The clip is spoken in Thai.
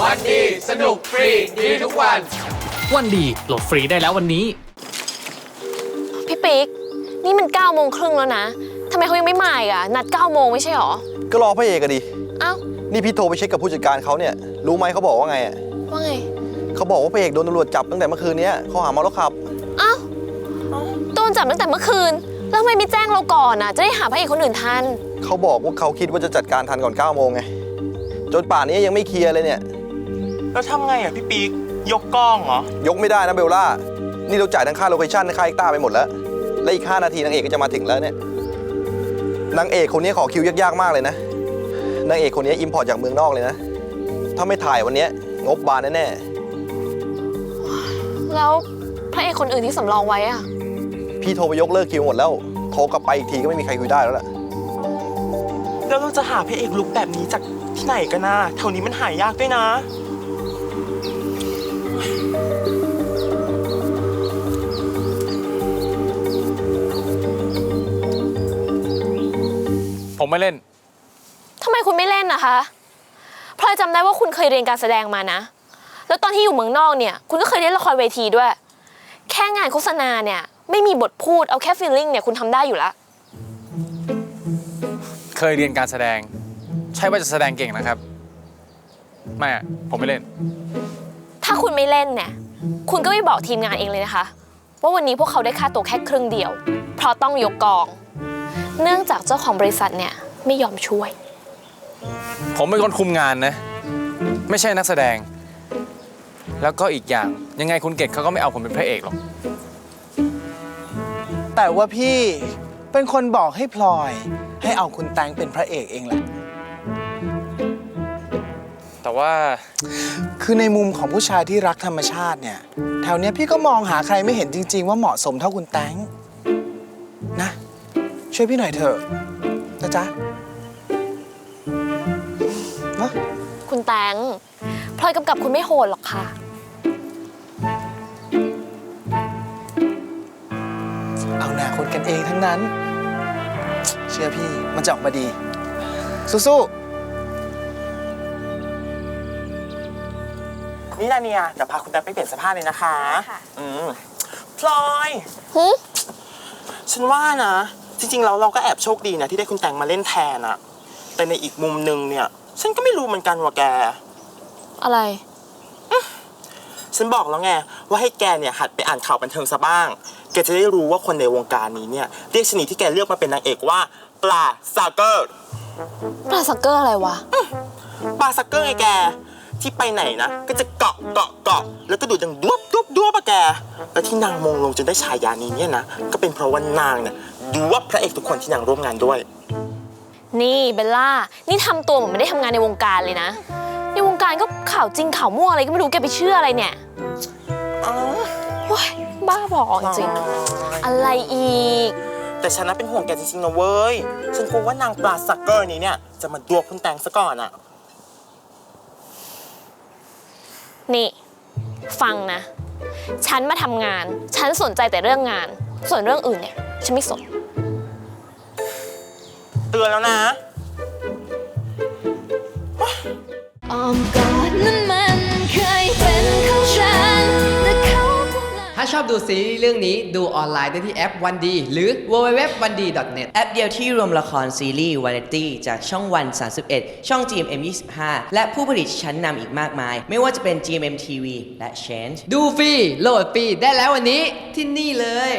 วันดี สนุกฟรี ดีทุกวัน วันดีโหลดฟรีได้แล้ววันนี้ พี่ปิ๊ก นี่มัน9ก้าโมงครึ่งแล้วนะทำไมเขายังไม่มาอีกอะนัด9ก้าโมงไม่ใช่หรอ ก็รอพระเอกอะดิ เอ้า นี่พี่โทรไปเช็คกับผู้จัดการเขาเนี่ย รู้ไหมเขาบอกว่าไงอะว่าไง เขาบอกว่าพระเอกโดนตำรวจจับตั้งแต่เมื่อคืนเนี้ยข้อหาเมาแล้วขับ เอ้าโดนจับตั้งแต่เมื่อคืน แล้วทำไมไม่แจ้งเราก่อนอะจะได้หาพระเอกคนอื่นทัน เขาบอกว่าเขาคิดว่าจะจัดการทันก่อน9โมงไง จนป่านนี้ยังไม่เคลียร์เลยเนี่ย แล้วทำไงอะพี่ปิ๊กยกกล้องเหรอ ยกไม่ได้นะเบลล่า นี่เราจ่ายทั้งค่าโลเคชั่นค่าเอ็กต้าไปหมดแล้ว และอีก 5 นาทีนางเอกก็จะมาถึงแล้วเนี่ย นางเอกคนนี้ขอคิวยากๆมากเลยนะ นางเอกคนนี้อิมพอร์ตจากเมืองนอกเลยนะ ถ้าไม่ถ่ายวันเนี้ยงบบานแน่แล้วพระเอกคนอื่นที่สำรองไว้อะๆ พี่โทรไปยกเลิกคิวหมดแล้ว โทรกลับไปอีกทีก็ไม่มีใครคุยได้แล้วล่ะ แล้วเราจะหาพระเอกลุกแบบนี้จากที่ไหนกันนะแถวนี้มันหายากด้วยนะ ผมไม่เล่น ทำไมคุณไม่เล่นนะคะพลอยจำได้ว่าคุณเคยเรียนการแสดงมานะ แล้วตอนที่อยู่เมืองนอกเนี่ย คุณก็เคยเล่นละครเวทีด้วย แค่งานโฆษณาเนี่ย ไม่มีบทพูดเอาแค่ฟีลลิ่งเนี่ยคุณทำได้อยู่แล้วเคยเรียนการแสดง ใช่ว่าจะแสดงเก่งนะครับ ไม่อะผมไม่เล่น ถ้าคุณไม่เล่นเนี่ย คุณก็ไม่บอกทีมงานเองเลยนะคะ ว่าวันนี้พวกเขาได้ค่าตัวแค่ครึ่งเดียว เพราะต้องยกกอง เนื่องจากเจ้าของบริษัทเนี่ยไม่ยอมช่วย ผมเป็นคนคุมงานนะ ไม่ใช่นักแสดง แล้วก็อีกอย่างยังไงคุณเก่งเขาก็ไม่เอาผมเป็นพระเอกหรอก แต่ว่าพี่เป็นคนบอกให้พลอย ให้เอาคุณแตงเป็นพระเอกเองแหละ แต่ว่าคือในมุมของผู้ชายที่รักธรรมชาติเนี่ยแถวเนี้ยพี่ก็มองหาใครไม่เห็นจริง ๆ ว่าเหมาะสมเท่าคุณแตงนะ ช่วยพี่หน่อยเถอะนะจ๊ะเนอะคุณแตงพลอยกำกับคุณไม่โหดหรอกค่ะ เอาหน้าคนกันเองทั้งนั้น เชื่อพี่มันจะออกมาดี สู้ๆนี่นาเนียเดี๋ยวพาคุณแตงไปเปลี่ยนเสภาพเลยนะคะค่ะอืมพลอยหึฉันว่านะ จริงๆแล้วเราก็แอบโชคดีนะที่ได้คุณแตงมาเล่นแทนอะแต่ในอีกมุมหนึ่งเนี่ย ฉันก็ไม่รู้เหมือนกันว่าแก อะไร ฉันบอกแล้วไงว่าให้แกเนี่ยหัดไปอ่านข่าวบันเทิงซะบ้าง แกจะได้รู้ว่าคนในวงการนี้เนี่ยเรียกชนิดที่แกเลือกมาเป็นนางเอกว่าปลาซาเกอร์ปลาสักเกอร์อะไรวะ ปลาซักเกอร์ไงแก ที่ไปไหนนะ ก็จะเกาะเกาะเกาะแล้วก็ดูดดังดวบดวบดวบอะแก แล้วที่นางมงลงจนได้ฉายานี้เนี่ยนะ ก็เป็นเพราะว่านางเนี่ย ดูว่าพระเอกทุกคนที่นางร่วมงานด้วย นี่เบลล่า นี่ทำตัวเหมือนไม่ได้ทำงานในวงการเลยนะ ในวงการก็ข่าวจริงข่าวมั่วอะไรก็ไม่รู้แกไปเชื่ออะไรเนี่ยโอ้ยบ้าบอจริงๆอะไรอีก แต่ฉันน่ะเป็นห่วงแกจริงๆนะเว้ย ฉันกลัวว่านางปลาซักเกอร์นี้เนี่ยจะมาดวบคุณแตงซะก่อนอะนี่ฟังนะ ฉันมาทำงาน ฉันสนใจแต่เรื่องงาน ส่วนเรื่องอื่นเนี่ย ฉันไม่สนเตือนแล้วนะ อ้อมกอดนั้นมันเคยเป็นของฉันแต่เขาคงหลายถ้าชอบดูซีรีส์เรื่องนี้ดูออนไลน์ได้ที่แอปวันดีหรือ www.1d.net แอปเดียวที่รวมละครซีรีส์วาไรตี้จากช่องวัน 31 ช่อง GMM 25 และผู้ผลิตชั้นนำอีกมากมาย ไม่ว่าจะเป็น GMM TV และ Change ดูฟรีโหลดฟรีได้แล้ววันนี้ที่นี่เลย